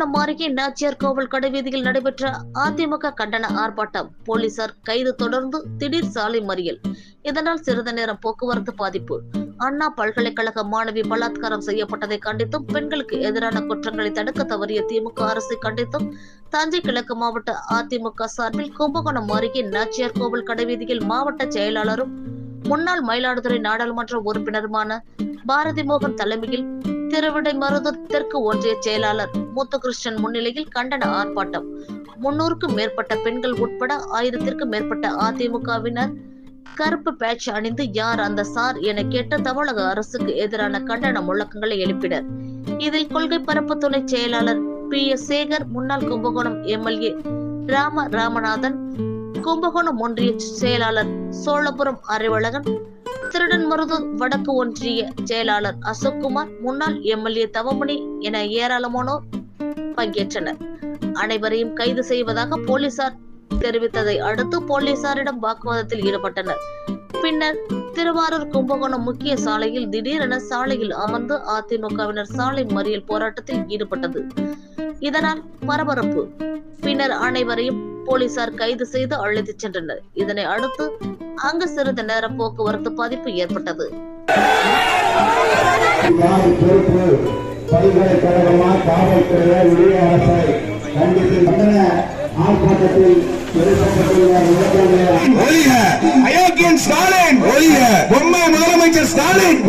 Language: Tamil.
கும்பகோணம் அருகே நாச்சியார் கோவில் கடைவீதியில் நடைபெற்ற அதிமுக கண்டன ஆர்ப்பாட்டம். போலீசார் கைது தொடர்ந்து திடீர் சாலை மறியல். இதனால் சிறிது நேரம் போக்குவரத்து பாதிப்பு. அண்ணா பல்கலைக்கழக மாணவி பலாத்காரம் செய்யப்பட்டதை கண்டித்தும் பெண்களுக்கு எதிரான குற்றங்களை தடுக்க தவறிய திமுக அரசை கண்டித்தும் தஞ்சை கிழக்கு மாவட்ட அதிமுக சார்பில் கும்பகோணம் அருகே நாச்சியார் கோவில் கடைவீதியில் மாவட்ட செயலாளரும் முன்னாள் மயிலாடுதுறை நாடாளுமன்ற உறுப்பினருமான பாரதி மோகன் தலைமையில் திருவிடைமருதூர் தெற்கு ஒன்றிய செயலாளர் முத்துகிருஷ்ணன் முன்னிலையில் கண்டன ஆர்ப்பாட்டம். முன்னூறுக்கும் மேற்பட்ட பெண்கள் உட்பட ஆயிரத்திற்கும் மேற்பட்ட அதிமுகவினர் கருப்பு பேட்ச் அணிந்து யார் அந்த சார் என கேட்ட தமிழக அரசுக்கு எதிரான கண்டன முழக்கங்களை எழுப்பினர். இதில் கொள்கை பரப்பு துணை செயலாளர் பி. எஸ். சேகர் முன்னாள் கும்பகோணம் எம்எல்ஏ ராம ராமநாதன் கும்பகோணம் ஒன்றிய செயலாளர் சோழபுரம் அறிவழகன் திருடன்மருதூர் வடக்கு ஒன்றிய செயலாளர் அசோக்குமார் முன்னாள் எம்எல்ஏ தவமணி என ஏராளமானோர் பங்கேற்றனர். அனைவரையும் கைது செய்வதாக போலீசார் தெரிவித்ததை அடுத்து போலீசாரிடம் வாக்குவாதத்தில் ஈடுபட்டனர். பின்னர் திருவாரூர் கும்பகோணம் முக்கிய சாலையில் திடீரென சாலையில் அமர்ந்து அதிமுகவினர் சாலை மறியல் போராட்டத்தில் ஈடுபட்டது. இதனால் பரபரப்பு. பின்னர் அனைவரையும் போலீசார் கைது செய்து அழைத்துச் சென்றனர். இதனை அடுத்து அங்கு சிறிது நேரம் போக்குவரத்து பாதிப்பு ஏற்பட்டது. அயோக்கியன் ஸ்டாலின். ஒழிக. பொம்மை முதலமைச்சர் ஸ்டாலின்.